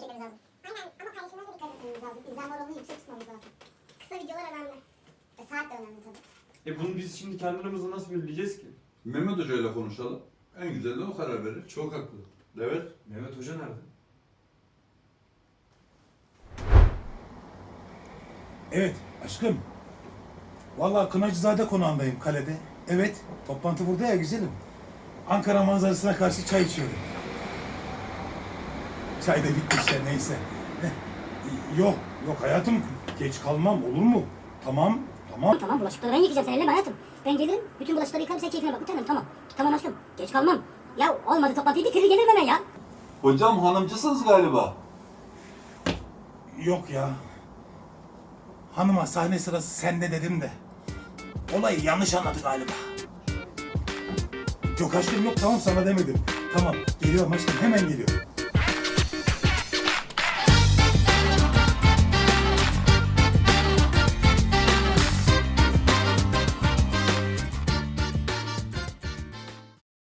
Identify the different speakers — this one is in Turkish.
Speaker 1: çekmeniz lazım. Aynen ama paylaşımlara da dikkat etmemiz lazım. İzlenme oranını yüksek tutmamız lazım. Kısa videolar önemli. Ve saat de önemli tabii.
Speaker 2: E bunu biz şimdi kendi aramızda nasıl belirleyeceğiz ki?
Speaker 3: Mehmet Hoca ile konuşalım. En güzel de o karar verir.
Speaker 4: Çok haklı.
Speaker 3: Evet.
Speaker 2: Mehmet Hoca nerede?
Speaker 5: Evet aşkım. Vallahi Kınacızade konağındayım kalede. Evet toplantı burada ya güzelim. Ankara manzarasına karşı çay içiyorum. Çay da bitti işte neyse. Yok yok hayatım geç kalmam olur mu? Tamam tamam.
Speaker 6: Tamam bulaşıkları ben yıkayacağım sen elleme hayatım. Ben gelirim bütün bulaşıkları yıkarım sen keyfine bak bir tanem tamam. Tamam aşkım geç kalmam. Ya olmadı toplantıyı bitirir gelirim hemen ya.
Speaker 3: Hocam hanımcısınız galiba.
Speaker 5: Yok ya. Hanıma sahne sırası sende dedim de. Olayı yanlış anladı galiba. Yok aşkım yok tamam sana demedim. Tamam geliyorum aşkım hemen geliyorum.